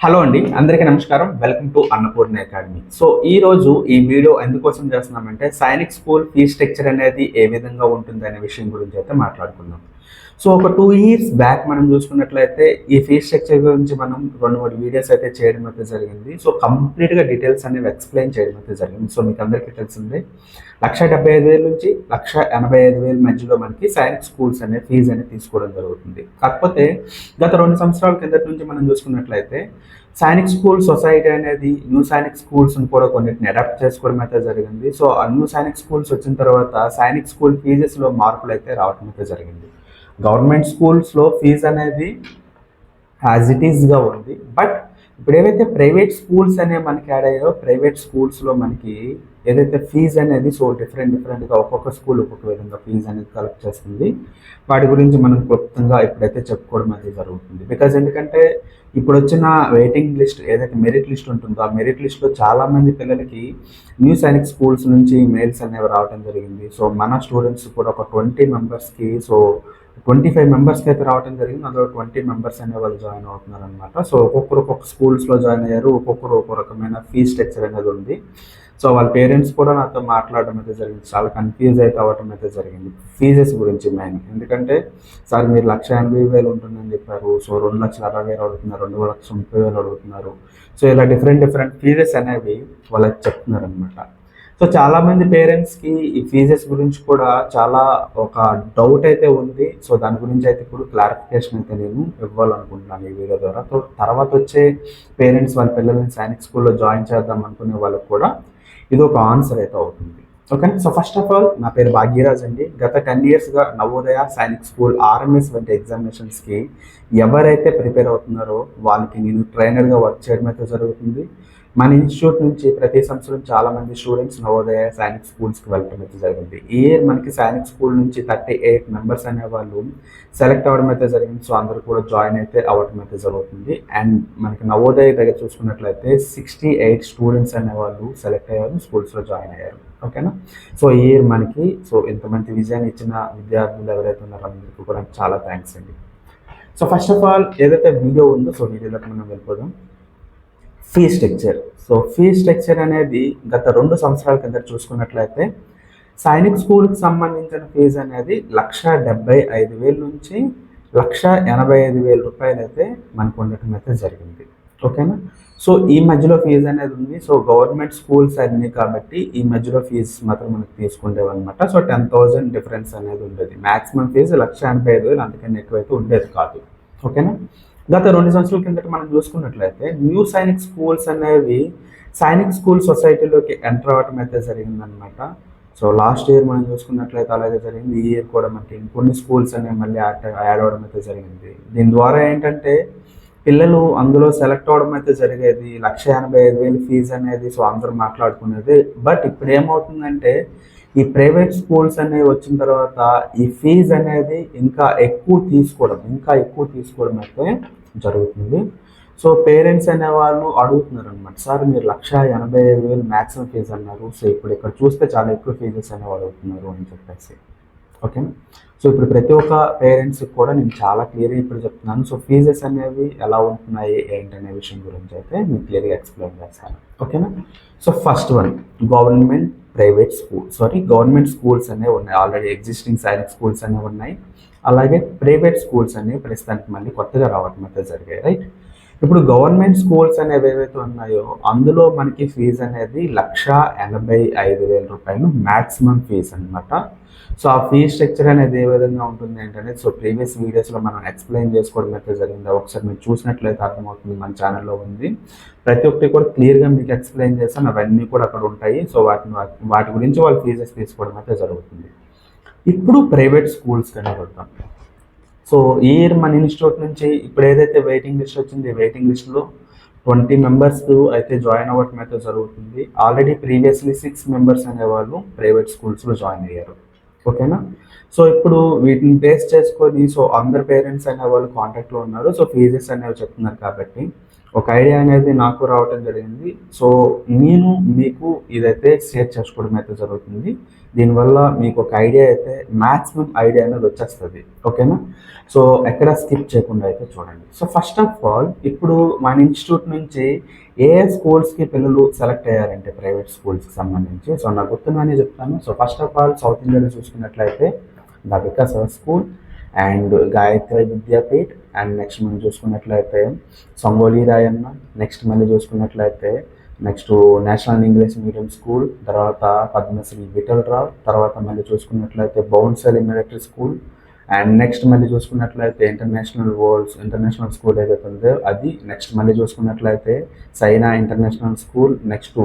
Hello అండి అందరికీ నమస్కారం. Welcome to Annapurna academy so ఈ రోజు ఈ వీడియో ఎందుకోసం చేస్తున్నామంటే సైనిక్ స్కూల్ ఫీ స్ట్రక్చర్ అనేది ఏ విధంగా ఉంటుంది అనే విషయం గురించి అయితే మాట్లాడుకుందాం. సో ఒక టూ ఇయర్స్ బ్యాక్ మనం చూసుకున్నట్లయితే ఈ ఫీ స్ట్రక్చర్ గురించి మనం రెండు మూడు వీడియోస్ అయితే చేయడం అయితే జరిగింది. సో కంప్లీట్గా డీటెయిల్స్ అనేవి ఎక్స్ప్లెయిన్ చేయడం అయితే జరిగింది. సో మీకు అందరికీ తెలిసిందే లక్ష డెబ్బై ఐదు వేల నుంచి లక్ష ఎనభై ఐదు వేల మధ్యలో మనకి సైనిక్ స్కూల్స్ అనే ఫీజు అనేది తీసుకోవడం జరుగుతుంది. కాకపోతే గత రెండు సంవత్సరాల కిందటి నుంచి మనం చూసుకున్నట్లయితే సైనిక్ స్కూల్ సొసైటీ అనేది న్యూ సైనిక్ స్కూల్స్ని కూడా కొన్నిటిని అడాప్ట్ చేసుకోవడం అయితే జరిగింది. సో ఆ న్యూ సైనిక్ స్కూల్స్ వచ్చిన తర్వాత సైనిక్ స్కూల్ ఫీజెస్లో మార్పులు అయితే రావడం అయితే జరిగింది. గవర్నమెంట్ స్కూల్స్లో ఫీజు అనేది యాజ్ ఇట్ ఈస్గా ఉంది. బట్ ఇప్పుడు ఏవైతే ప్రైవేట్ స్కూల్స్ అనే మనకి యాడ్ అయ్యాయో ప్రైవేట్ స్కూల్స్లో మనకి ఏదైతే ఫీజ్ అనేది సో డిఫరెంట్ డిఫరెంట్గా ఒక్కొక్క స్కూల్ ఒక్కొక్క విధంగా ఫీజు అనేది కలెక్ట్ చేస్తుంది. వాటి గురించి మనం క్లుప్తంగా ఇప్పుడైతే చెప్పుకోవడం అనేది జరుగుతుంది. బికాజ్ ఎందుకంటే ఇప్పుడు వచ్చిన వెయిటింగ్ లిస్ట్ ఏదైతే మెరిట్ లిస్ట్ ఉంటుందో ఆ మెరిట్ లిస్ట్లో చాలామంది పిల్లలకి న్యూ సైనిక్ స్కూల్స్ నుంచి మెయిల్స్ అనేవి రావడం జరిగింది. సో మన స్టూడెంట్స్ కూడా ఒక ట్వంటీ మెంబర్స్కి సో ట్వంటీ ఫైవ్ మెంబర్స్కి అయితే రావడం జరిగింది. అందులో ట్వంటీ మెంబర్స్ అనే వాళ్ళు జాయిన్ అవుతున్నారు అనమాట సో ఒక్కొక్కరు ఒక్కొక్క స్కూల్స్లో జాయిన్ అయ్యారు. ఒక్కొక్కరు ఒక్కొక్క రకమైన ఫీ స్ట్రక్చర్ అనేది ఉంది. సో వాళ్ళ పేరెంట్స్ కూడా నాతో మాట్లాడడం అయితే జరిగింది. చాలా కన్ఫ్యూజ్ అయితే అవ్వటం అయితే జరిగింది. ఫీజెస్ గురించి మెయిన్ ఎందుకంటే సార్ మీరు లక్ష ఎనభై వేలు ఉంటుందని చెప్పారు. సో రెండు లక్షల అరవై వేలు అడుగుతున్నారు. రెండు లక్షల ముప్పై వేలు అడుగుతున్నారు. సో ఇలా డిఫరెంట్ డిఫరెంట్ ఫీజెస్ అనేవి వాళ్ళకి చెప్తున్నారు అనమాట సో చాలా మంది పేరెంట్స్కి ఈ ఫీజెస్ గురించి కూడా చాలా ఒక డౌట్ అయితే ఉంది. సో దాని గురించి అయితే ఇప్పుడు క్లారిఫికేషన్ అయితే నేను ఇవ్వాలనుకుంటున్నాను ఈ వీడియో ద్వారా. సో తర్వాత వచ్చే పేరెంట్స్ వాళ్ళ పిల్లల్ని సైనిక్ స్కూల్లో జాయిన్ చేద్దాం అనుకునే వాళ్ళకి కూడా ఇది ఒక ఆన్సర్ అయితే అవుతుంది. Okay so first of all నా పేరు భాగ్యరాజ్ అండి. గత టెన్ ఇయర్స్గా నవోదయ సైనిక్ స్కూల్ ఆర్ఎంఎస్ వంటి ఎగ్జామినేషన్స్కి ఎవరైతే ప్రిపేర్ అవుతున్నారో వాళ్ళకి నేను ట్రైనర్గా వర్క్ చేయడం అయితే జరుగుతుంది. మన ఇన్స్టిట్యూట్ నుంచి ప్రతి సంవత్సరం చాలా మంది స్టూడెంట్స్ నవోదయ సైనిక్ స్కూల్స్కి వెళ్ళడం అయితే జరిగింది. ఈ ఇయర్ మనకి సైనిక్ స్కూల్ నుంచి థర్టీ ఎయిట్ మెంబర్స్ అనే వాళ్ళు సెలెక్ట్ అవ్వడం అయితే జరిగింది. సో అందరూ కూడా జాయిన్ అయితే అవ్వడం అయితే జరుగుతుంది. అండ్ మనకి నవోదయ దగ్గర చూసుకున్నట్లయితే సిక్స్టీ ఎయిట్ స్టూడెంట్స్ అనే వాళ్ళు సెలెక్ట్ అయ్యారు స్కూల్స్లో జాయిన్ అయ్యారు. ఓకేనా సో ఈ ఇయర్ మనకి సో ఇంతమంది విజయాన్ని ఇచ్చిన విద్యార్థులు ఎవరైతే ఉన్నారో అందరికీ కూడా చాలా థ్యాంక్స్ అండి. సో ఫస్ట్ ఆఫ్ ఆల్ ఏదైతే వీడియో ఉందో సో వీడియోలోకి మనం వెళ్ళిపోదాం. Fee structure so fee structure అనేది గత రెండు సంవత్సరాల కింద చూసుకున్నట్లయితే సైనిక్ స్కూల్కి సంబంధించిన ఫీజు అనేది లక్ష డెబ్బై ఐదు వేల నుంచి లక్ష ఎనభై ఐదు వేల రూపాయలు అయితే మనకు ఉండటం అయితే జరిగింది. ఓకేనా సో ఈ మధ్యలో ఫీజు అనేది ఉంది. సో గవర్నమెంట్ స్కూల్స్ అన్నీ కాబట్టి ఈ మధ్యలో ఫీజు మాత్రం మనకు తీసుకుండేవన్నమాట సో టెన్ థౌజండ్ డిఫరెన్స్ అనేది ఉండేది. మ్యాక్సిమం ఫీజు లక్ష ఎనభై ఐదు వేలు అందుకని ఎక్కువైతే ఉండేది కాదు. ఓకేనా గత రెండు సంవత్సరాల కిందట మనం చూసుకున్నట్లయితే న్యూ సైనిక్ స్కూల్స్ అనేవి సైనిక్ స్కూల్ సొసైటీలోకి ఎంటర్ అవ్వటం అయితే జరిగిందనమాట సో లాస్ట్ ఇయర్ మనం చూసుకున్నట్లయితే అలాగే జరిగింది. ఈ ఇయర్ కూడా మనకి ఇంకొన్ని స్కూల్స్ అనేవి మళ్ళీ యాడ్ యాడ్ అవ్వడం అయితే జరిగింది. దీని ద్వారా ఏంటంటే పిల్లలు అందులో సెలెక్ట్ అవ్వడం అయితే జరిగేది. లక్ష ఎనభై ఐదు వేలు ఫీజు అనేది సో అందరూ మాట్లాడుకునేది. బట్ ఇప్పుడు ఏమవుతుందంటే ఈ ప్రైవేట్ స్కూల్స్ అనేవి వచ్చిన తర్వాత ఈ ఫీజు అనేది ఇంకా ఎక్కువ తీసుకోవడం ఇంకా ఎక్కువ తీసుకోవడం అయితే జరుగుతుంది. సో పేరెంట్స్ అనే వాళ్ళు అడుగుతున్నారు అనమాట సార్ మీరు లక్ష ఎనభై ఐదు వేలు మ్యాక్సిమం ఫీజు అన్నారు. సో ఇప్పుడు ఇక్కడ చూస్తే చాలా ఎక్కువ ఫీజెస్ అనేవి అడుగుతున్నారు అని చెప్పేసి. ఓకేనా సో ఇప్పుడు ప్రతి ఒక్క పేరెంట్స్కి కూడా నేను చాలా క్లియర్గా ఇప్పుడు చెప్తున్నాను. సో ఫీజెస్ అనేవి ఎలా ఉంటున్నాయి ఏంటనే విషయం గురించి అయితే మీకు క్లియర్గా ఎక్స్ప్లెయిన్ చేస్తాను. ఓకేనా? So first one government private school sorry government schools అనేవి ఉన్నాయి. ఆల్రెడీ ఎగ్జిస్టింగ్ సైనిక్ స్కూల్స్ అనేవి ఉన్నాయి. అలాగే ప్రైవేట్ స్కూల్స్ అనేవి ప్రస్తుతానికి మళ్ళీ కొత్తగా రావటం అయితే జరిగాయి రైట్ ఇప్పుడు గవర్నమెంట్ స్కూల్స్ అనేవి ఏవైతే ఉన్నాయో అందులో మనకి ఫీజు అనేది లక్ష ఎనభై ఐదు వేల రూపాయలు మ్యాక్సిమం ఫీజు అనమాట సో ఆ ఫీ స్ట్రక్చర్ అనేది ఏ విధంగా ఉంటుంది ఏంటనేది సో ప్రీవియస్ వీడియోస్లో మనం ఎక్స్ప్లెయిన్ చేసుకోవడం అయితే జరిగింది. ఒకసారి మీరు చూసినట్లయితే అర్థమవుతుంది మన ఛానల్లో ఉంది. ప్రతి ఒక్కటి కూడా క్లియర్గా మీకు ఎక్స్ప్లెయిన్ చేస్తాను. అవన్నీ కూడా అక్కడ ఉంటాయి. సో వాటిని వాటి గురించి వాళ్ళు ఫీజెస్ తీసుకోవడం అయితే జరుగుతుంది. ఇప్పుడు ప్రైవేట్ స్కూల్స్ కన్నా సో ఈ ఇయర్ మన ఇన్స్టిట్యూట్ నుంచి ఇప్పుడు ఏదైతే వెయిటింగ్ లిస్ట్ వచ్చింది వెయిటింగ్ లిస్ట్లో ట్వంటీ మెంబర్స్ అయితే జాయిన్ అవ్వటం అయితే జరుగుతుంది. ఆల్రెడీ ప్రీవియస్లీ సిక్స్ మెంబర్స్ అనేవాళ్ళు ప్రైవేట్ స్కూల్స్లో జాయిన్ అయ్యారు. ఓకేనా సో ఇప్పుడు వీటిని బేస్ చేసుకొని సో అందరు పేరెంట్స్ అనే వాళ్ళు కాంటాక్ట్లో ఉన్నారు. సో ఫీజెస్ అనేవి చెప్తున్నారు కాబట్టి ఒక ఐడియా అనేది నాకు రావటం జరిగింది. సో నేను మీకు ఇదైతే షేర్ చేసుకోవడం అయితే జరుగుతుంది. దీనివల్ల మీకు ఒక ఐడియా అయితే మ్యాక్సిమం ఐడియా అనేది వచ్చేస్తుంది. ఓకేనా? సో ఎక్కడ స్కిప్ చేయకుండా అయితే చూడండి. సో ఫస్ట్ ఆఫ్ ఆల్ ఇప్పుడు మన ఇన్స్టిట్యూట్ నుంచి ఏ ఏ స్కూల్స్కి పిల్లలు సెలెక్ట్ అయ్యారంటే ప్రైవేట్ స్కూల్స్కి సంబంధించి? సో నాకు గుర్తుగానే చెప్తాను. So first of all south ఇండియాలో చూసుకున్నట్లయితే the Vikas school and Gayatri Vidyapeeth and next మనం చూసుకున్నట్లయితే సంగోలి రాయన్న నెక్స్ట్ మళ్ళీ చూసుకున్నట్లయితే next national English medium school తర్వాత పద్మశ్రీ విఠల్ రావు తర్వాత మళ్ళీ చూసుకున్నట్లయితే Bhonsala military school and next మళ్ళీ చూసుకున్నట్లయితే ఇంటర్నేషనల్ వరల్డ్స్ ఇంటర్నేషనల్ స్కూల్ ఏదైతే ఉందో అది నెక్స్ట్ మళ్ళీ చూసుకున్నట్లయితే Saina international school next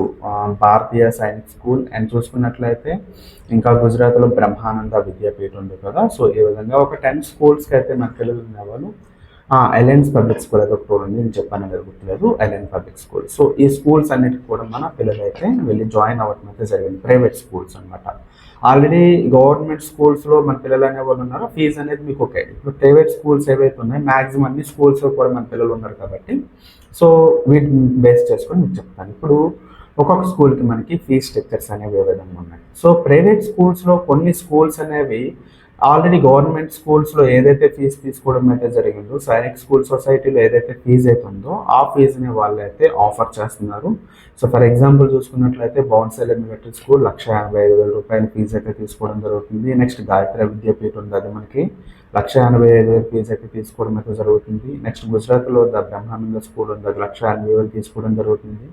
Bharatiya Sainik school and చూసుకున్నట్లయితే ఇంకా గుజరాత్లో బ్రహ్మానంద విద్యాపీఠం ఉంది కదా సో ఈ విధంగా ఒక టెన్ స్కూల్స్కి అయితే మన పిల్లలు ఉండేవాళ్ళు అలయన్స్ పబ్లిక్ స్కూల్ అయితే ఒకటి ఉంది నేను చెప్పాను అనేది గుర్తులేదు. అలయన్స్ పబ్లిక్ స్కూల్ సో ఈ స్కూల్స్ అన్నిటికి కూడా మన పిల్లలు అయితే వెళ్ళి జాయిన్ అవ్వడం అయితే జరిగింది. ప్రైవేట్ స్కూల్స్ అనమాట ఆల్రెడీ గవర్నమెంట్ స్కూల్స్లో మన పిల్లలు అనే వాళ్ళు ఉన్నారో? ఫీజు అనేది మీకు ఓకే ఇప్పుడు ప్రైవేట్ స్కూల్స్ ఏవైతే ఉన్నాయో మ్యాక్సిమం అన్ని స్కూల్స్లో కూడా మన పిల్లలు ఉన్నారు కాబట్టి సో వీటిని బేస్ చేసుకొని మీకు చెప్తాను. ఇప్పుడు ఒక్కొక్క స్కూల్కి మనకి ఫీజ్ స్ట్రక్చర్స్ అనేవి ఏ విధంగా ఉన్నాయి? సో ప్రైవేట్ స్కూల్స్లో కొన్ని స్కూల్స్ అనేవి ఆల్రెడీ గవర్నమెంట్ స్కూల్స్లో ఏదైతే ఫీజు తీసుకోవడం అయితే జరిగిందో సైనిక్ స్కూల్ సొసైటీలో ఏదైతే ఫీజు అయితే ఉందో ఆ ఫీజుని వాళ్ళు అయితే ఆఫర్ చేస్తున్నారు. సో ఫర్ ఎగ్జాంపుల్ చూసుకున్నట్లయితే బౌన్సెల్ ఎలిమెంటరీ స్కూల్ లక్ష యాభై ఐదు వేల రూపాయల ఫీజు అయితే తీసుకోవడం జరుగుతుంది. నెక్స్ట్ గాయత్రి విద్యాపీఠ ఉంది అది మనకి. లక్ష ఎనభై ఐదు వేలు ఫీజు అయితే తీసుకోవడం అయితే జరుగుతుంది. నెక్స్ట్ గుజరాత్లో ద బ్రహ్మానంద స్కూల్ ఉంది. అది లక్ష ఎనభై వేలు తీసుకోవడం జరుగుతుంది.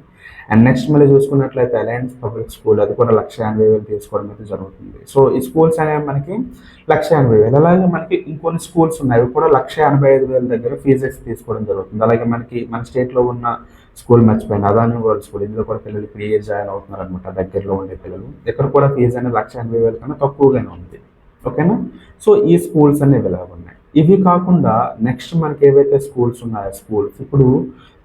అండ్ నెక్స్ట్ మళ్ళీ చూసుకున్నట్లయితే అలయన్స్ పబ్లిక్ స్కూల్ అది కూడా లక్ష ఎనభై వేలు తీసుకోవడం అయితే జరుగుతుంది. సో ఈ స్కూల్స్ అనేవి మనకి లక్ష ఎనభై వేలు. అలాగే మనకి ఇంకొన్ని స్కూల్స్ ఉన్నాయి. అవి కూడా లక్ష ఎనభై ఐదు వేల దగ్గర ఫీజెస్ తీసుకోవడం జరుగుతుంది. అలాగే మనకి మన స్టేట్లో ఉన్న స్కూల్ మర్చిపోయిన. Adani world school. ఇందులో కూడా పిల్లలు ఫ్రీ జాయిన్ అవుతున్నారు అనమాట దగ్గరలో ఉండే పిల్లలు. ఇక్కడ కూడా ఫీజు అనేది లక్ష ఎనభై వేల కన్నా తక్కువగానే ఉంది. ఓకేనా? సో ఈ స్కూల్స్ అనేవి ఇలా ఉన్నాయి. ఇవి కాకుండా నెక్స్ట్ మనకి ఏవైతే స్కూల్స్ ఉన్నాయో స్కూల్స్ ఇప్పుడు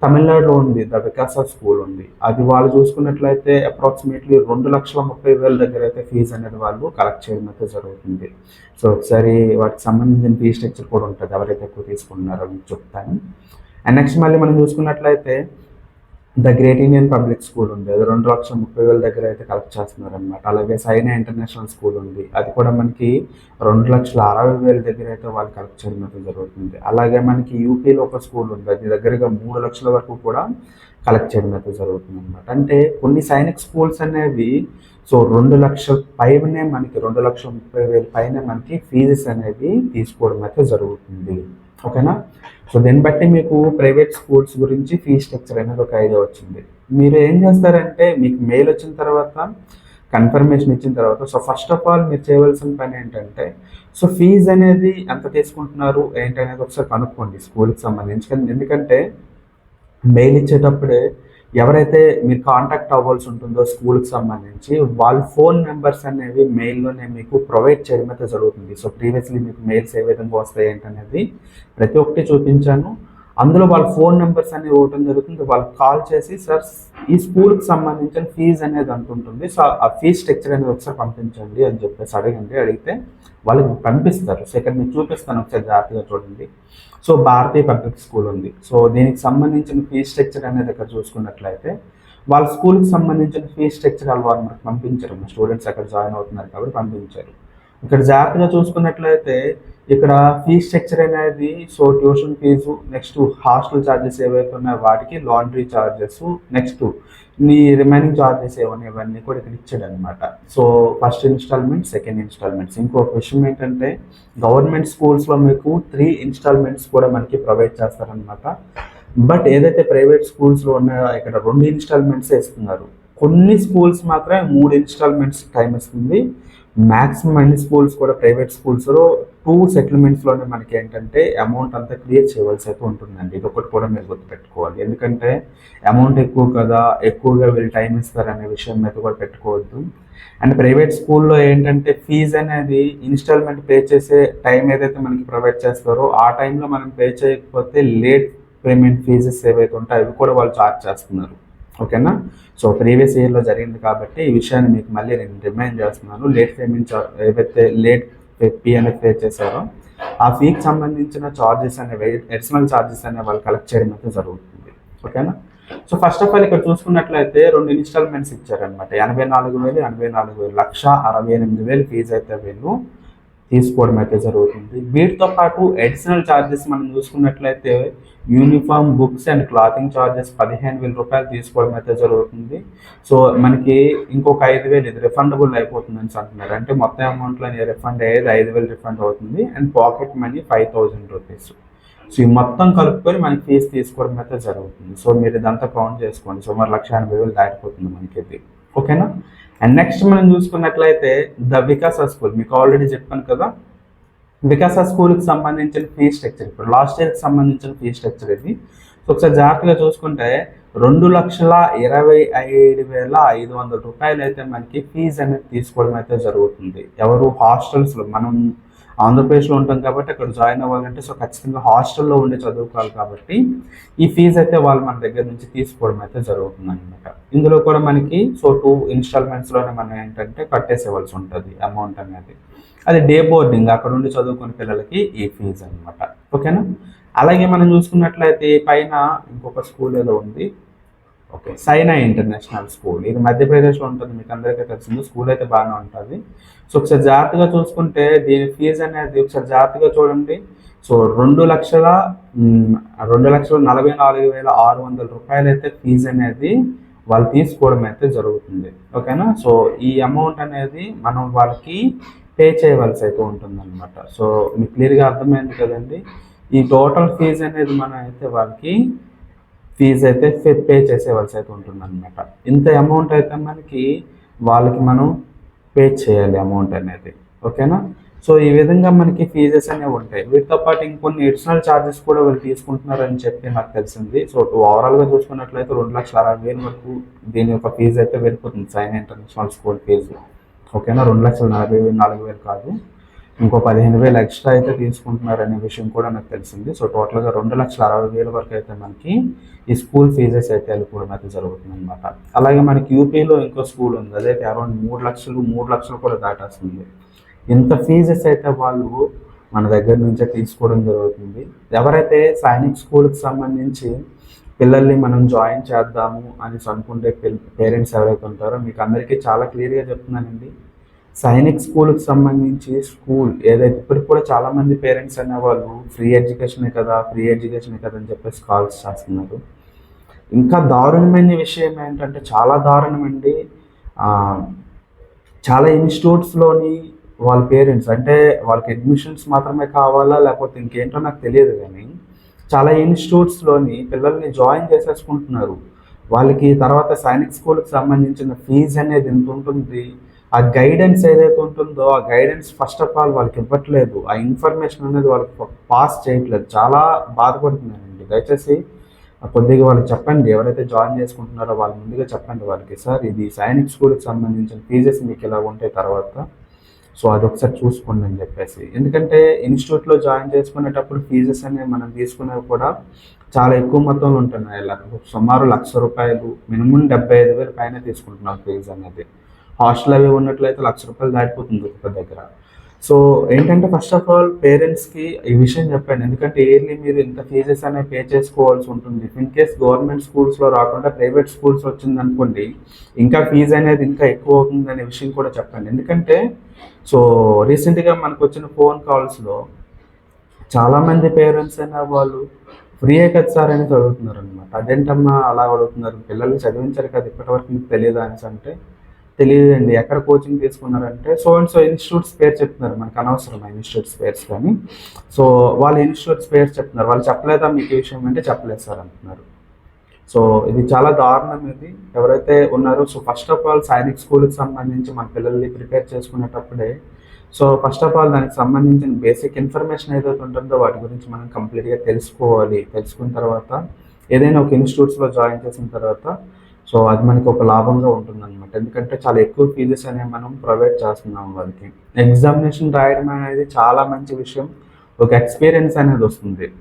తమిళనాడులో ఉంది ద వికాస స్కూల్ ఉంది. అది వాళ్ళు చూసుకున్నట్లయితే అప్రాక్సిమేట్లీ రెండు లక్షల ముప్పై వేల దగ్గర అయితే ఫీజు అనేది వాళ్ళు కలెక్ట్ చేయడం అయితే జరుగుతుంది. సో ఒకసారి వాటికి సంబంధించిన ఫీ స్ట్రక్చర్ కూడా ఉంటుంది. ఎవరైతే ఎక్కువ తీసుకుంటున్నారో మీకు చెప్తాను. అండ్ నెక్స్ట్ మళ్ళీ మనం చూసుకున్నట్లయితే the great Indian public school ఉంది. అది రెండు లక్షల ముప్పై వేల దగ్గర అయితే కలెక్ట్ చేస్తున్నారు అనమాట అలాగే సైనా ఇంటర్నేషనల్ స్కూల్ ఉంది. అది కూడా మనకి రెండు లక్షల అరవై వేల దగ్గర అయితే వాళ్ళు కలెక్ట్ చేయడం అయితే జరుగుతుంది. అలాగే మనకి యూపీలో ఒక స్కూల్ ఉంది. అది దగ్గరగా మూడు లక్షల వరకు కూడా కలెక్ట్ చేయడం అయితే జరుగుతుంది అనమాట అంటే కొన్ని సైనిక్ స్కూల్స్ అనేవి సో రెండు లక్షల పైనే మనకి రెండు లక్షల ముప్పై వేల పైన మనకి ఫీజెస్ అనేవి తీసుకోవడం అయితే జరుగుతుంది. ఓకేనా? సో దీన్ని బట్టి మీకు ప్రైవేట్ స్కూల్స్ గురించి ఫీ స్ట్రక్చర్ అనేది ఒక ఐడియా వచ్చింది. మీరు ఏం చేస్తారంటే మీకు మెయిల్ వచ్చిన తర్వాత కన్ఫర్మేషన్ ఇచ్చిన తర్వాత సో ఫస్ట్ ఆఫ్ ఆల్ మీరు చేయవలసిన పని ఏంటంటే సో ఫీజు అనేది ఎంత తీసుకుంటున్నారు ఏంటనేది ఒకసారి కనుక్కోండి స్కూల్కి సంబంధించి. ఎందుకంటే మెయిల్ ఇచ్చేటప్పుడే ఎవరైతే మీరు కాంటాక్ట్ అవ్వాల్సి ఉంటుందో స్కూల్కి సంబంధించి వాళ్ళ ఫోన్ నెంబర్స్ అనేవి మెయిల్లోనే మీకు ప్రొవైడ్ చేయడం అయితే జరుగుతుంది. సో ప్రీవియస్లీ మీకు మెయిల్స్ ఏ విధంగా వస్తాయి ఏంటనేది ప్రతి ఒక్కటి చూపించాను. అందులో వాళ్ళ ఫోన్ నెంబర్స్ అనేవి ఇవ్వటం జరుగుతుంది. వాళ్ళకి కాల్ చేసి సార్ ఈ స్కూల్కి సంబంధించిన ఫీజు అనేది అంటుంటుంది. సో ఆ ఫీజ్ స్ట్రక్చర్ అనేది ఒకసారి పంపించండి అని చెప్పేసి అడగండి. అడిగితే వాళ్ళకి పంపిస్తారు. సో ఇక్కడ మీకు చూపిస్తాను ఒకసారి జాగ్రత్తగా చూడండి. సో భారతీయ పబ్లిక్ స్కూల్ ఉంది. సో దీనికి సంబంధించిన ఫీజ్ స్ట్రక్చర్ అనేది ఇక్కడ చూసుకున్నట్లయితే వాళ్ళ స్కూల్కి సంబంధించిన ఫీజ్ స్ట్రక్చర్ వాళ్ళు మనకు పంపించారు. స్టూడెంట్స్ అక్కడ జాయిన్ అవుతున్నారు కాబట్టి పంపించారు. ఇక్కడ జాగ్రత్తగా చూసుకున్నట్లయితే ఇక్కడ ఫీజ్ స్ట్రక్చర్ అనేది so tuition fees next hostel charges ఏవైతే ఉన్నాయో వాటికి లాండ్రీ ఛార్జెస్ నెక్స్ట్ నీ రిమైనింగ్ ఛార్జెస్ ఏమన్నా ఇవన్నీ కూడా ఇక్కడ ఇచ్చాడు అనమాట so first installment second installments ఇంకొక విషయం ఏంటంటే గవర్నమెంట్ స్కూల్స్లో మీకు త్రీ ఇన్స్టాల్మెంట్స్ కూడా మనకి ప్రొవైడ్ చేస్తారనమాట బట్ ఏదైతే ప్రైవేట్ స్కూల్స్లో ఉన్నాయో ఇక్కడ రెండు ఇన్స్టాల్మెంట్స్ ఇస్తున్నారు? కొన్ని స్కూల్స్ మాత్రమే మూడు ఇన్స్టాల్మెంట్స్ టైం ఇస్తుంది. మ్యాక్సిమం అన్ని స్కూల్స్ కూడా ప్రైవేట్ స్కూల్స్లో టూ సెటిల్మెంట్స్లోనే మనకి ఏంటంటే అమౌంట్ అంతా క్లియర్ చేయవలసి అయితే ఉంటుందండి. ఇది ఒకటి కూడా మీరు గుర్తుపెట్టుకోవాలి. ఎందుకంటే అమౌంట్ ఎక్కువ కదా ఎక్కువగా వీళ్ళు టైం ఇస్తారనే విషయం మీద కూడా పెట్టుకోవద్దు. అండ్ ప్రైవేట్ స్కూల్లో ఏంటంటే ఫీజు అనేది ఇన్స్టాల్మెంట్ పే చేసే టైం ఏదైతే మనకి ప్రొవైడ్ చేస్తారో ఆ టైంలో మనం పే చేయకపోతే లేట్ పేమెంట్ ఫీజెస్ ఏవైతే ఉంటాయో అవి కూడా వాళ్ళు చార్జ్ చేస్తున్నారు. ఓకేనా సో ప్రీవియస్ ఇయర్లో జరిగింది కాబట్టి ఈ విషయాన్ని మీకు మళ్ళీ నేను రిమైండ్ చేస్తున్నాను. లేట్ పేమెంట్ ఏవైతే లేట్ పే అనేది పే చేశారో. ఆ ఫీకి సంబంధించిన చార్జెస్ అనేవి అడిషనల్ చార్జెస్ అనేవి వాళ్ళు కలెక్ట్ చేయడం అయితే జరుగుతుంది. ఓకేనా సో ఫస్ట్ ఆఫ్ ఆల్ ఇక్కడ చూసుకున్నట్లయితే రెండు ఇన్స్టాల్మెంట్స్ ఇచ్చారనమాట ఎనభై నాలుగు వేలు ఎనభై నాలుగు వేలు లక్ష అరవై ఎనిమిది వేలు ఫీజు అయితే వీళ్ళు తీసుకోవడం అయితే జరుగుతుంది. వీటితో పాటు అడిషనల్ ఛార్జెస్ మనం చూసుకున్నట్లయితే uniform books and clothing charges పదిహేను వేల రూపాయలు తీసుకోవడం అయితే జరుగుతుంది. సో మనకి ఇంకొక ఐదు వేలు ఇది రిఫండబుల్ అయిపోతుంది అని అంటున్నారు. అంటే మొత్తం అమౌంట్లో రిఫండ్ అయ్యేది ఐదు వేలు రిఫండ్ అవుతుంది. And pocket money five thousand rupees so ఈ మొత్తం కలుపుకొని మనకి ఫీజు తీసుకోవడం అయితే జరుగుతుంది. సో మీరు ఇదంతా కౌంట్ చేసుకోండి. సుమారు లక్ష ఎనభై వేలు దాటిపోతుంది మనకి ఇది ఓకేనా? అండ్ నెక్స్ట్ మనం చూసుకున్నట్లయితే ద వికాస స్కూల్ మీకు ఆల్రెడీ చెప్పాను కదా. వికాస స్కూల్కి సంబంధించిన ఫీ స్ట్రక్చర్ ఇప్పుడు లాస్ట్ ఇయర్కి సంబంధించిన ఫీ స్ట్రక్చర్ ఇది. సో ఒకసారి జాగ్రత్తగా చూసుకుంటే రెండు లక్షల ఇరవై ఐదు వేల ఐదు వందల రూపాయలు అయితే మనకి ఫీజు అనేది తీసుకోవడం అయితే జరుగుతుంది. ఎవరు హాస్టల్స్లో మనం ఆంధ్రప్రదేశ్లో ఉంటాం కాబట్టి అక్కడ జాయిన్ అవ్వాలంటే సో ఖచ్చితంగా హాస్టల్లో ఉండి చదువుకోవాలి కాబట్టి ఈ ఫీజు అయితే వాళ్ళు మన దగ్గర నుంచి తీసుకోవడం అయితే జరుగుతుంది అనమాట ఇందులో కూడా మనకి సో టూ ఇన్స్టాల్మెంట్స్లోనే మనం ఏంటంటే కట్టేసేవలసి ఉంటుంది అమౌంట్ అనేది. అది డే బోర్డింగ్ అక్కడ ఉండి చదువుకునే పిల్లలకి ఈ ఫీజు అనమాట ఓకేనా? అలాగే మనం చూసుకున్నట్లయితే పైన ఇంకొక స్కూల్ ఏదో ఉంది. ఓకే. Saina international school. ఇది మధ్యప్రదేశ్లో ఉంటుంది మీకు అందరికీ తెలిసింది. స్కూల్ అయితే బాగానే ఉంటుంది. సో ఒకసారి జాగ్రత్తగా చూసుకుంటే దీని ఫీజు అనేది ఒకసారి జాగ్రత్తగా చూడండి. సో రెండు లక్షల రెండు లక్షల నలభై నాలుగు వేల ఆరు వందల రూపాయలు అయితే ఫీజు అనేది వాళ్ళు తీసుకోవడం అయితే జరుగుతుంది. ఓకేనా? సో ఈ అమౌంట్ అనేది మనం వాళ్ళకి పే చేయవలసి అయితే ఉంటుంది అనమాట సో మీకు క్లియర్గా అర్థమైంది కదండి. ఈ టోటల్ ఫీజు అనేది మనం అయితే వాళ్ళకి ఫీజు అయితే పే చేసేవలసి అయితే ఉంటుందన్నమాట. ఇంత అమౌంట్ అయితే మనకి వాళ్ళకి మనం పే చేయాలి అమౌంట్ అనేది. ఓకేనా? సో ఈ విధంగా మనకి ఫీజెస్ అనేవి ఉంటాయి. వీటితో పాటు ఇంకొన్ని అడిషనల్ ఛార్జెస్ కూడా వీళ్ళు తీసుకుంటున్నారని చెప్పి నాకు తెలిసింది. సో ఓవరాల్గా చూసుకున్నట్లయితే రెండు లక్షల అరవై వేలు వరకు దీని యొక్క ఫీజు అయితే వెళ్ళిపోతుంది. సైన్ ఇంటర్నేషనల్ స్కూల్ ఫీజు ఓకేనా? రెండు లక్షల నలభై వేలు నాలుగు వేలు కాదు. ఇంకో పదిహేను వేలు ఎక్స్ట్రా అయితే తీసుకుంటున్నారు అనే విషయం కూడా నాకు తెలిసింది. సో టోటల్గా రెండు లక్షల అరవై వేల వరకు అయితే మనకి ఈ స్కూల్ ఫీజెస్ అయితే వెళ్ళిపోవడం అయితే జరుగుతుంది అనమాట అలాగే మనకి యూపీలో ఇంకో స్కూల్ ఉంది. అదైతే అరౌండ్ మూడు లక్షలు మూడు లక్షలు కూడా దాటేస్తుంది. ఇంత ఫీజెస్ అయితే వాళ్ళు మన దగ్గర నుంచే తీసుకోవడం జరుగుతుంది. ఎవరైతే సైనిక్ స్కూల్కి సంబంధించి పిల్లల్ని మనం జాయిన్ చేద్దాము అని అనుకుంటే పేరెంట్స్ ఎవరైతే ఉంటారో మీకు అందరికీ చాలా క్లియర్గా చెప్తున్నానండి. సైనిక్ స్కూల్కి సంబంధించి స్కూల్ ఏదైతే ఇప్పటికి కూడా చాలామంది పేరెంట్స్ అనేవాళ్ళు ఫ్రీ ఎడ్యుకేషనే కదా ఫ్రీ ఎడ్యుకేషనే కదా అని చెప్పేసి కాల్స్ చేస్తున్నారు. ఇంకా దారుణమైన విషయం ఏంటంటే చాలా దారుణమండి. చాలా ఇన్స్టిట్యూట్స్లోని వాళ్ళ పేరెంట్స్ అంటే వాళ్ళకి అడ్మిషన్స్ మాత్రమే కావాలా లేకపోతే ఇంకేంటో నాకు తెలియదు కానీ చాలా ఇన్స్టిట్యూట్స్లోని పిల్లల్ని జాయిన్ చేసేసుకుంటున్నారు. వాళ్ళకి తర్వాత సైనిక్ స్కూల్కి సంబంధించిన ఫీజు అనేది ఎంత ఉంటుంది? ఆ గైడెన్స్ ఏదైతే ఉంటుందో ఆ గైడెన్స్ ఫస్ట్ ఆఫ్ ఆల్ వాళ్ళకి ఇవ్వట్లేదు. ఆ ఇన్ఫర్మేషన్ అనేది వాళ్ళకి పాస్ చేయట్లేదు. చాలా బాధపడుతున్నానండి దయచేసి కొద్దిగా వాళ్ళకి చెప్పండి. ఎవరైతే జాయిన్ చేసుకుంటున్నారో వాళ్ళ ముందుగా చెప్పండి వాళ్ళకి. సార్ ఇది సైనిక్ స్కూల్కి సంబంధించిన ఫీజెస్ మీకు ఇలా ఉంటాయి తర్వాత. సో అది ఒకసారి చూసుకోండి అని చెప్పేసి. ఎందుకంటే ఇన్స్టిట్యూట్లో జాయిన్ చేసుకునేటప్పుడు ఫీజెస్ అనేవి మనం తీసుకునేవి కూడా చాలా ఎక్కువ మొత్తంలో ఉంటున్నాయి. సుమారు లక్ష రూపాయలు మినిమం డెబ్బై ఐదు వేలు పైన తీసుకుంటున్నాం ఫీజు అనేది. హాస్టల్ అవి ఉన్నట్లయితే లక్ష రూపాయలు దాటిపోతుంది ఒక్కొక్క దగ్గర. సో ఏంటంటే ఫస్ట్ ఆఫ్ ఆల్ పేరెంట్స్కి ఈ విషయం చెప్పాను. ఎందుకంటే ఇయర్లీ మీరు ఇంత ఫీజెస్ అనేవి పే చేసుకోవాల్సి ఉంటుంది. ఇన్ కేస్ గవర్నమెంట్ స్కూల్స్లో రాకుండా ప్రైవేట్ స్కూల్స్ వచ్చింది అనుకోండి ఇంకా ఫీజు అనేది ఇంకా ఎక్కువ అవుతుంది అనే విషయం కూడా చెప్పండి ఎందుకంటే సో రీసెంట్గా మనకు వచ్చిన ఫోన్ కాల్స్లో చాలామంది పేరెంట్స్ అయినా వాళ్ళు ఫ్రీ కదా సార్ చదువుతున్నారు అనమాట అదేంటమ్మా అలా అడుగుతున్నారు? పిల్లలు చదివించారు కదా ఇప్పటివరకు మీకు తెలియదు అనేసి అంటే తెలియదండి. ఎక్కడ కోచింగ్ తీసుకున్నారంటే సో అండ్ సో ఇన్స్టిట్యూట్స్ పేరు చెప్తున్నారు. మనకు అనవసరం ఇన్స్టిట్యూట్స్ పేర్స్ కానీ. సో వాళ్ళ ఇన్స్టిట్యూట్స్ పేరు చెప్తున్నారు. వాళ్ళు చెప్పలేదా మీకు విషయం అంటే చెప్పలేదు సార్ అంటున్నారు. సో ఇది చాలా దారుణం ఇది. ఎవరైతే ఉన్నారో so first of all Sainik స్కూల్కి సంబంధించి మన పిల్లల్ని ప్రిపేర్ చేసుకునేటప్పుడే సో ఫస్ట్ ఆఫ్ ఆల్ దానికి సంబంధించిన బేసిక్ ఇన్ఫర్మేషన్ ఏదైతే ఉంటుందో వాటి గురించి మనం కంప్లీట్గా తెలుసుకోవాలి. తెలుసుకున్న తర్వాత ఏదైనా ఒక ఇన్స్టిట్యూట్స్లో జాయిన్ చేసిన తర్వాత సో అది మనకి ఒక లాభంగా ఉంటుంది అనమాట ఎందుకంటే చాలా ఎక్కువ ఫీజెస్ అనేవి మనం ప్రొవైడ్ చేస్తున్నాం వాళ్ళకి. ఎగ్జామినేషన్ రాయడం అనేది చాలా మంచి విషయం. ఒక ఎక్స్పీరియన్స్ అనేది వస్తుంది.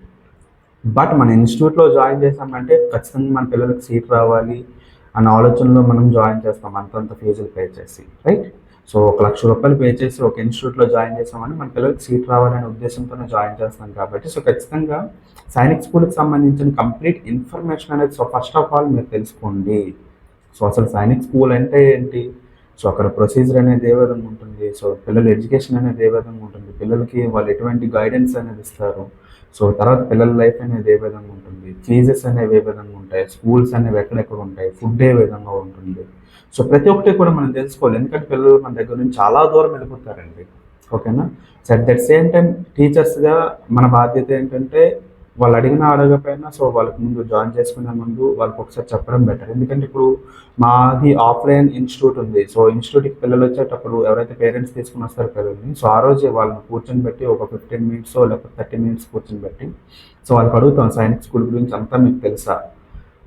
బట్ మన ఇన్స్టిట్యూట్లో జాయిన్ చేసామంటే ఖచ్చితంగా మన పిల్లలకి సీట్ రావాలి అన్న ఆలోచనలో మనం జాయిన్ చేస్తాం అంతంత ఫీజులు పే చేసి. రైట్? సో ఒక లక్ష రూపాయలు పే చేసి ఒక ఇన్స్టిట్యూట్లో జాయిన్ చేసామని మన పిల్లలకి సీట్ రావాలనే ఉద్దేశంతోనే జాయిన్ చేస్తాం కాబట్టి. సో ఖచ్చితంగా సైనిక్ స్కూల్కి సంబంధించిన కంప్లీట్ ఇన్ఫర్మేషన్ అనేది సో ఫస్ట్ ఆఫ్ ఆల్ మీరు తెలుసుకోండి. సో అసలు సైనిక్ స్కూల్ అంటే ఏంటి? సో అక్కడ ప్రొసీజర్ అనేది ఏ విధంగా ఉంటుంది? సో పిల్లల ఎడ్యుకేషన్ అనేది ఏ విధంగా ఉంటుంది? పిల్లలకి వాళ్ళు ఎటువంటి గైడెన్స్ అనేది ఇస్తారు? సో తర్వాత పిల్లల లైఫ్ అనేది ఏ విధంగా ఉంటుంది? ఫీజెస్ అనేవి ఏ విధంగా ఉంటాయి? స్కూల్స్ అనేవి ఎక్కడెక్కడ ఉంటాయి? ఫుడ్ ఏ విధంగా ఉంటుంది? సో ప్రతి ఒక్కటి కూడా మనం తెలుసుకోవాలి. ఎందుకంటే పిల్లలు మన దగ్గర నుంచి చాలా దూరం వెళ్ళిపోతారండి. ఓకేనా? So at that same time టీచర్స్గా మన బాధ్యత ఏంటంటే వాళ్ళు అడిగిన అడగకపోయినా సో వాళ్ళకి ముందు జాయిన్ చేసుకునే ముందు వాళ్ళకి ఒకసారి చెప్పడం బెటర్ ఎందుకంటే ఇప్పుడు మాది ఆఫ్లైన్ ఇన్స్టిట్యూట్ ఉంది. సో ఇన్స్టిట్యూట్కి పిల్లలు వచ్చేటప్పుడు ఎవరైతే పేరెంట్స్ తీసుకుని వస్తారో పిల్లల్ని సో ఆ రోజే వాళ్ళని కూర్చొని పెట్టి ఒక ఫిఫ్టీన్ మినిట్స్ లేకపోతే థర్టీ మినిట్స్ కూర్చొని పెట్టి సో వాళ్ళకి అడుగుతాం సైనిక్ స్కూల్ గురించి అంతా మీకు తెలుసా?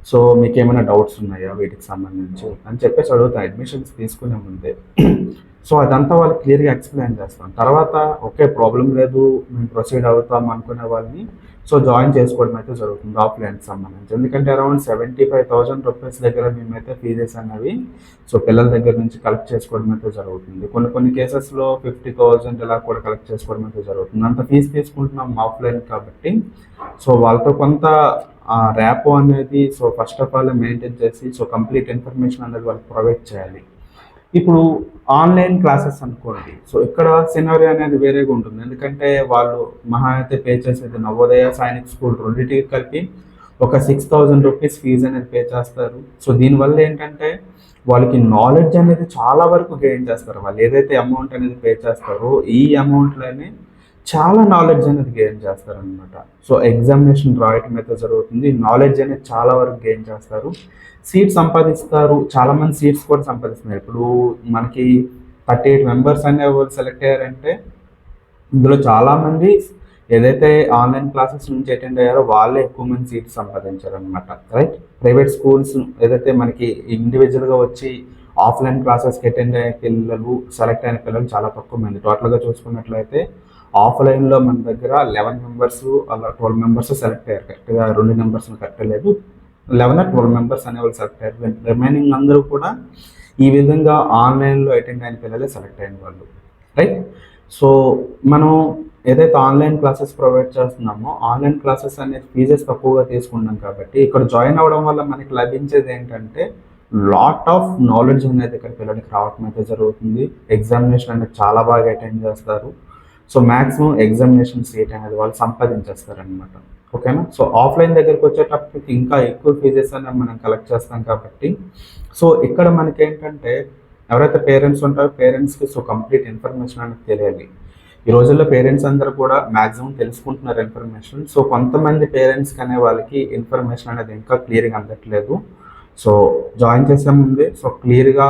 సో మీకు ఏమైనా డౌట్స్ ఉన్నాయా? వీటికి సంబంధించి అని చెప్పేసి అడుగుతాను. అడ్మిషన్స్ తీసుకునే ముందే. సో అదంతా వాళ్ళు క్లియర్గా ఎక్స్ప్లెయిన్ చేస్తాం తర్వాత ఓకే ప్రాబ్లం లేదు మేము ప్రొసీడ్ అవుతాం అనుకునే వాళ్ళని సో జాయిన్ చేసుకోవడం అయితే జరుగుతుంది ఆఫ్లైన్ సంబంధించి. ఎందుకంటే around seventy five thousand rupees దగ్గర మేమైతే ఫీజెస్ అనేవి సో పిల్లల దగ్గర నుంచి కలెక్ట్ చేసుకోవడం అయితే జరుగుతుంది. కొన్ని కొన్ని కేసెస్లో ఫిఫ్టీ థౌసండ్ ఇలా కూడా కలెక్ట్ చేసుకోవడం అయితే జరుగుతుంది. అంత ఫీజు తీసుకుంటున్నాం ఆఫ్లైన్ కాబట్టి సో వాళ్ళతో కొంత ర్యాపో అనేది so first of all maintain చేసి సో కంప్లీట్ ఇన్ఫర్మేషన్ అనేది వాళ్ళకి ప్రొవైడ్ చేయాలి. ఇప్పుడు ఆన్లైన్ క్లాసెస్ అనుకోండి. సో ఇక్కడ సినారీ అనేది వేరేగా ఉంటుంది. ఎందుకంటే వాళ్ళు మహా అయితే పే చేసేది నవోదయ సైనిక్ స్కూల్ రెండింటికి కలిపి ఒక సిక్స్ థౌజండ్ రూపీస్ ఫీజు అనేది పే చేస్తారు. సో దీనివల్ల ఏంటంటే వాళ్ళకి నాలెడ్జ్ అనేది చాలా వరకు గెయిన్ చేస్తారు. వాళ్ళు ఏదైతే అమౌంట్ అనేది పే చేస్తారో ఈ అమౌంట్లోనే చాలా నాలెడ్జ్ అనేది గెయిన్ చేస్తారనమాట సో ఎగ్జామినేషన్ రాయటం అయితే జరుగుతుంది. నాలెడ్జ్ అనేది చాలా వరకు గెయిన్ చేస్తారు. సీట్ సంపాదిస్తారు చాలా మంది సీట్స్ కూడా సంపాదిస్తున్నారు. ఇప్పుడు మనకి థర్టీ ఎయిట్ మెంబర్స్ అనే వాళ్ళు సెలెక్ట్ అయ్యారంటే ఇందులో చాలామంది ఏదైతే ఆన్లైన్ క్లాసెస్ నుంచి అటెండ్ అయ్యారో వాళ్ళే ఎక్కువ మంది సీట్స్ సంపాదించారనమాట రైట్ ప్రైవేట్ స్కూల్స్ ఏదైతే మనకి ఇండివిజువల్గా వచ్చి ఆఫ్లైన్ క్లాసెస్కి అటెండ్ అయ్యే పిల్లలు సెలెక్ట్ అయిన పిల్లలు చాలా తక్కువ మంది. టోటల్గా చూసుకున్నట్లయితే ఆఫ్లైన్లో మన దగ్గర లెవెన్ మెంబర్స్ అలా ట్వెల్వ్ మెంబర్స్ సెలెక్ట్ అయ్యారు. కరెక్ట్గా రెండు మెంబర్స్ని కట్టలేదు. లెవెన్ లెవెన్ ట్వెల్వ్ మెంబర్స్ అనేవాళ్ళు సెలెక్ట్ అయ్యారు. రిమైనింగ్ అందరూ కూడా ఈ విధంగా ఆన్లైన్లో అటెండ్ అయిన పిల్లలే సెలెక్ట్ అయిన వాళ్ళు. రైట్ సో మనం ఏదైతే ఆన్లైన్ క్లాసెస్ ప్రొవైడ్ చేస్తున్నామో ఆన్లైన్ క్లాసెస్ అనేది ఫీజెస్ తక్కువగా తీసుకున్నాం కాబట్టి ఇక్కడ జాయిన్ అవ్వడం వల్ల మనకి లభించేది ఏంటంటే లాట్ ఆఫ్ నాలెడ్జ్ అనేది ఇక్కడ పిల్లలకి రావటం అయితే జరుగుతుంది. ఎగ్జామినేషన్ అనేది చాలా బాగా అటెండ్ చేస్తారు. సో మ్యాక్సిమం ఎగ్జామినేషన్ సీట్ అనేది వాళ్ళు సంపాదించేస్తారు అనమాట ఓకేనా? సో ఆఫ్లైన్ దగ్గరికి వచ్చేటప్పటికి ఇంకా ఎక్కువ ఫీజెస్ అనేది మనం కలెక్ట్ చేస్తాం కాబట్టి. సో ఇక్కడ మనకి ఏంటంటే ఎవరైతే పేరెంట్స్ ఉంటారో పేరెంట్స్కి సో కంప్లీట్ ఇన్ఫర్మేషన్ అనేది తెలియాలి. ఈ రోజుల్లో పేరెంట్స్ అందరూ కూడా మ్యాక్సిమం తెలుసుకుంటున్నారు ఇన్ఫర్మేషన్. సో కొంతమంది పేరెంట్స్కి అనే వాళ్ళకి ఇన్ఫర్మేషన్ అనేది ఇంకా క్లియర్గా అందట్లేదు. సో జాయిన్ చేసే ముందే సో క్లియర్గా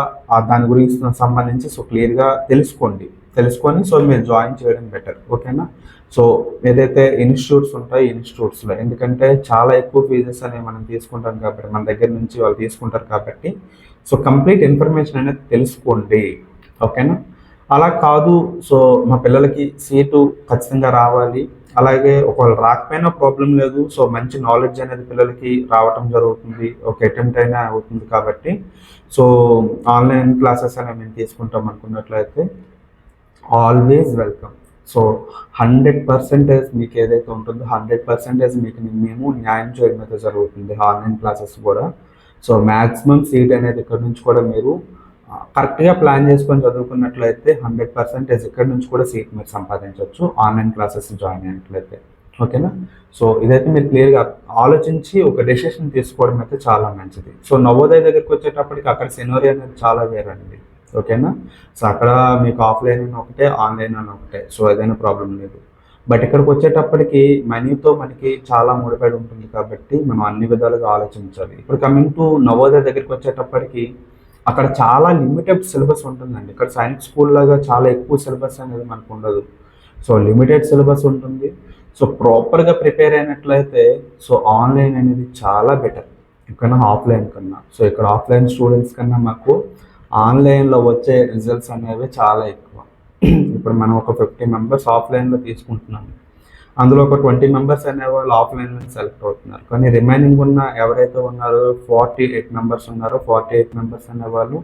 దాని గురించి సంబంధించి సో క్లియర్గా తెలుసుకోండి. తెలుసుకొని సో మీరు జాయిన్ చేయడం బెటర్. ఓకేనా? సో ఏదైతే ఇన్స్టిట్యూట్స్ ఉంటాయి ఇన్స్టిట్యూట్స్లో. ఎందుకంటే చాలా ఎక్కువ ఫీజెస్ అనేవి మనం తీసుకుంటాం కాబట్టి మన దగ్గర నుంచి వాళ్ళు తీసుకుంటారు కాబట్టి. సో కంప్లీట్ ఇన్ఫర్మేషన్ అనేది తెలుసుకోండి. ఓకేనా? అలా కాదు సో మా పిల్లలకి సీటు ఖచ్చితంగా రావాలి. అలాగే ఒకవేళ రాకపోయినా ప్రాబ్లం లేదు. సో మంచి నాలెడ్జ్ అనేది పిల్లలకి రావటం జరుగుతుంది. ఒక అటెంప్ట్ అయినా అవుతుంది కాబట్టి. సో ఆన్లైన్ క్లాసెస్ అనేవి మేము తీసుకుంటాం అనుకున్నట్లయితే always welcome. So hundred percentage మీకు ఏదైతే ఉంటుందో హండ్రెడ్ పర్సెంటేజ్ మీకు మేము న్యాయం చేయడం అయితే జరుగుతుంది ఆన్లైన్ క్లాసెస్ కూడా. సో మ్యాక్సిమం సీట్ అనేది ఇక్కడ నుంచి కూడా మీరు కరెక్ట్గా ప్లాన్ చేసుకొని చదువుకున్నట్లయితే హండ్రెడ్ పర్సెంటేజ్ ఇక్కడ నుంచి కూడా సీట్ మీరు సంపాదించవచ్చు ఆన్లైన్ క్లాసెస్ జాయిన్ అయినట్లయితే. ఓకేనా? సో ఇదైతే మీరు క్లియర్గా ఆలోచించి ఒక డెసిషన్ తీసుకోవడం అయితే చాలా మంచిది. సో నవోదయ దగ్గరికి వచ్చేటప్పటికి అక్కడ సినోరి అనేది చాలా వేరండి ఓకేనా? సో అక్కడ మీకు ఆఫ్లైన్ అని ఒకటే ఆన్లైన్ అని ఒకటే. సో ఏదైనా ప్రాబ్లం లేదు. బట్ ఇక్కడికి వచ్చేటప్పటికి మనీతో మనకి చాలా ముడిపడి ఉంటుంది కాబట్టి మనం అన్ని విధాలుగా ఆలోచించాలి. ఇప్పుడు కమింగ్ టు నవోదయ దగ్గరికి వచ్చేటప్పటికి అక్కడ చాలా లిమిటెడ్ సిలబస్ ఉంటుందండి. ఇక్కడ సైన్స్ స్కూల్ లాగా చాలా ఎక్కువ సిలబస్ అనేది మనకు ఉండదు. సో లిమిటెడ్ సిలబస్ ఉంటుంది. సో ప్రాపర్గా ప్రిపేర్ అయినట్లయితే సో ఆన్లైన్ అనేది చాలా బెటర్ ఇక్కడ ఆఫ్లైన్ కన్నా. సో ఇక్కడ ఆఫ్లైన్ స్టూడెంట్స్ కన్నా మాకు ఆన్లైన్లో వచ్చే రిజల్ట్స్ అనేవి చాలా ఎక్కువ. ఇప్పుడు మనం ఒక ఫిఫ్టీ మెంబర్స్ ఆఫ్లైన్లో తీసుకుంటున్నాం. అందులో ఒక ట్వంటీ మెంబర్స్ అనేవాళ్ళు ఆఫ్లైన్లో సెలెక్ట్ అవుతున్నారు. కానీ రిమైనింగ్ ఉన్న ఎవరైతే ఉన్నారో ఫార్టీ ఎయిట్ మెంబర్స్ ఉన్నారో ఫార్టీ ఎయిట్ మెంబర్స్ అనేవాళ్ళు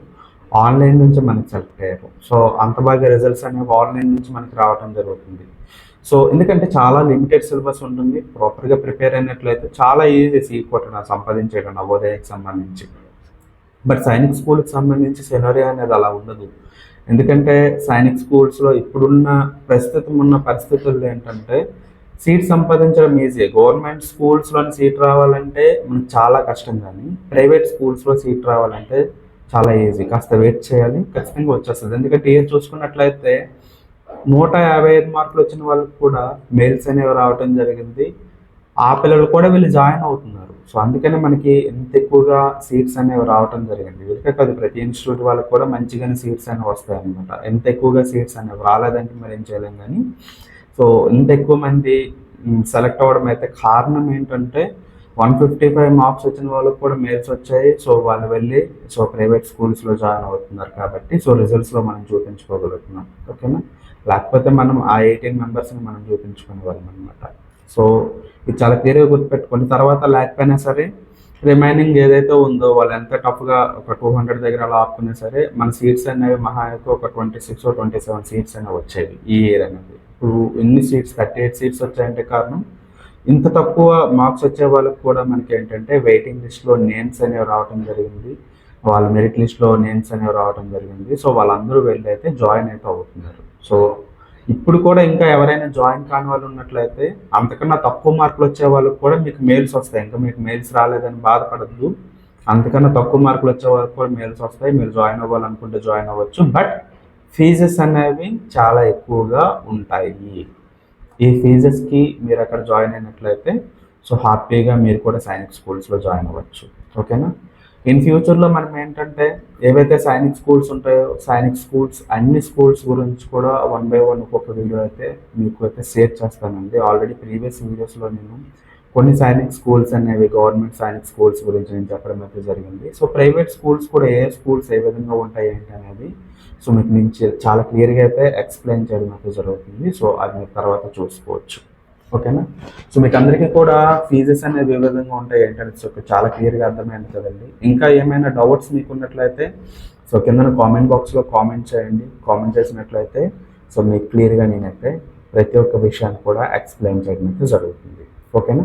ఆన్లైన్ నుంచి మనకి సెలెక్ట్ అయ్యారు. సో అంత బాగా రిజల్ట్స్ అనేవి ఆన్లైన్ నుంచి మనకి రావడం జరుగుతుంది. సో ఎందుకంటే చాలా లిమిటెడ్ సిలబస్ ఉంటుంది. ప్రాపర్గా ప్రిపేర్ అయినట్లయితే చాలా ఈజీ సీ కొట్టడం సంపాదించడం నవోదయకు సంబంధించి. బట్ సైనిక్ స్కూల్కి సంబంధించి సెలరీ అనేది అలా ఉండదు. ఎందుకంటే సైనిక్ స్కూల్స్లో ఇప్పుడున్న ప్రస్తుతం ఉన్న పరిస్థితుల్లో ఏంటంటే సీట్ సంపాదించడం ఈజీ గవర్నమెంట్ స్కూల్స్లోని సీట్ రావాలంటే మనకు చాలా కష్టం కానీ ప్రైవేట్ స్కూల్స్లో సీట్ రావాలంటే చాలా ఈజీ కాస్త వెయిట్ చేయాలి ఖచ్చితంగా వచ్చేస్తుంది. ఎందుకంటే ఏ చూసుకున్నట్లయితే నూట యాభై ఐదు మార్కులు వచ్చిన వాళ్ళకి కూడా మెయిల్స్ అనేవి రావటం జరిగింది. ఆ పిల్లలు కూడా వీళ్ళు జాయిన్ అవుతున్నారు. సో అందుకనే మనకి ఎంత ఎక్కువగా సీట్స్ అనేవి రావటం జరిగింది. వీళ్ళకే కాదు ప్రతి ఇన్స్టిట్యూట్ వాళ్ళకి కూడా మంచిగానే సీట్స్ అనేవి వస్తాయి అనమాట ఎంత ఎక్కువగా సీట్స్ అనేవి రాలేదంటే మరి ఏం చేయలేం కానీ. సో ఇంత ఎక్కువ మంది సెలెక్ట్ అవ్వడం అయితే కారణం ఏంటంటే వన్ ఫిఫ్టీ ఫైవ్ మార్క్స్ వచ్చిన వాళ్ళకి కూడా మెయిల్స్ వచ్చాయి. సో వాళ్ళు వెళ్ళి సో ప్రైవేట్ స్కూల్స్లో జాయిన్ అవుతున్నారు కాబట్టి సో రిజల్ట్స్లో మనం చూపించుకోగలుగుతున్నాం. ఓకేనా? లేకపోతే మనం ఆ ఎయిటీన్ మెంబర్స్ని మనం చూపించుకునే వాళ్ళం అనమాట సో ఇది చాలా క్లియర్గా గుర్తుపెట్టుకోండి. తర్వాత లేకపోయినా సరే రిమైనింగ్ ఏదైతే ఉందో వాళ్ళు ఎంత టఫ్గా ఒక టూ హండ్రెడ్ దగ్గర అలా ఆపుకున్నా సరే మన సీట్స్ అనేవి మహా అయితే ఒక twenty six twenty seven seats అనేవి వచ్చేవి ఈ ఇయర్ అనేది. ఇప్పుడు ఎన్ని సీట్స్ థర్టీ ఎయిట్ సీట్స్ వచ్చాయంటే కారణం ఇంత తక్కువ మార్క్స్ వచ్చే వాళ్ళకి కూడా మనకి ఏంటంటే వెయిటింగ్ లిస్ట్లో నేమ్స్ అనేవి రావడం జరిగింది. వాళ్ళ మెరిట్ లిస్ట్లో నేమ్స్ అనేవి రావడం జరిగింది. సో వాళ్ళందరూ వెళ్ళి అయితే జాయిన్ అయితే అవుతున్నారు. సో ఇప్పుడు కూడా ఇంకా ఎవరైనా జాయిన్ కాని వాళ్ళు ఉన్నట్లయితే అంతకన్నా తక్కువ మార్కులు వచ్చే వాళ్ళకి కూడా మీకు మెయిల్స్ వస్తాయి. ఇంకా మీకు మెయిల్స్ రాలేదని బాధపడద్దు. అంతకన్నా తక్కువ మార్కులు వచ్చే వాళ్ళకి కూడా మెయిల్స్ వస్తాయి. మీరు జాయిన్ అవ్వాలనుకుంటే జాయిన్ అవ్వచ్చు. బట్ ఫీజెస్ అనేవి చాలా ఎక్కువగా ఉంటాయి. ఈ ఫీజెస్కి మీరు అక్కడ జాయిన్ అయినట్లయితే సో హ్యాపీగా మీరు కూడా సైనిక్ స్కూల్స్లో జాయిన్ అవ్వచ్చు. ఓకేనా ఇన్ ఫ్యూచర్లో మనం ఏంటంటే ఏవైతే సైనిక్ స్కూల్స్ ఉంటాయో సైనిక్ స్కూల్స్ అన్ని స్కూల్స్ గురించి కూడా వన్ బై వన్ ఒక్కొక్క వీడియో అయితే మీకు అయితే షేర్ చేస్తానండి ఆల్రెడీ ప్రీవియస్ వీడియోస్లో నేను కొన్ని సైనిక్ స్కూల్స్ అనేవి గవర్నమెంట్ సైనిక్ స్కూల్స్ గురించి నేను చెప్పడం అయితే జరిగింది. సో ప్రైవేట్ స్కూల్స్ కూడా ఏ స్కూల్స్ ఏ విధంగా ఉంటాయి ఏంటి అనేది సో మీకు నేను చాలా క్లియర్గా అయితే ఎక్స్ప్లెయిన్ చేయడం అయితే జరుగుతుంది. సో అది మీరు తర్వాత చూసుకోవచ్చు. ఓకేనా? సో మీకు అందరికీ కూడా ఫీజెస్ అనేవి ఏ విధంగా ఉంటాయి ఏంటంటే సో చాలా క్లియర్గా అర్థమైంది కదండి. ఇంకా ఏమైనా డౌట్స్ మీకు ఉన్నట్లయితే సో కింద కామెంట్ బాక్స్లో కామెంట్ చేయండి. కామెంట్ చేసినట్లయితే సో మీకు క్లియర్గా నేనైతే ప్రతి ఒక్క విషయాన్ని కూడా ఎక్స్ప్లెయిన్ చేయడం అయితే జరుగుతుంది. ఓకేనా?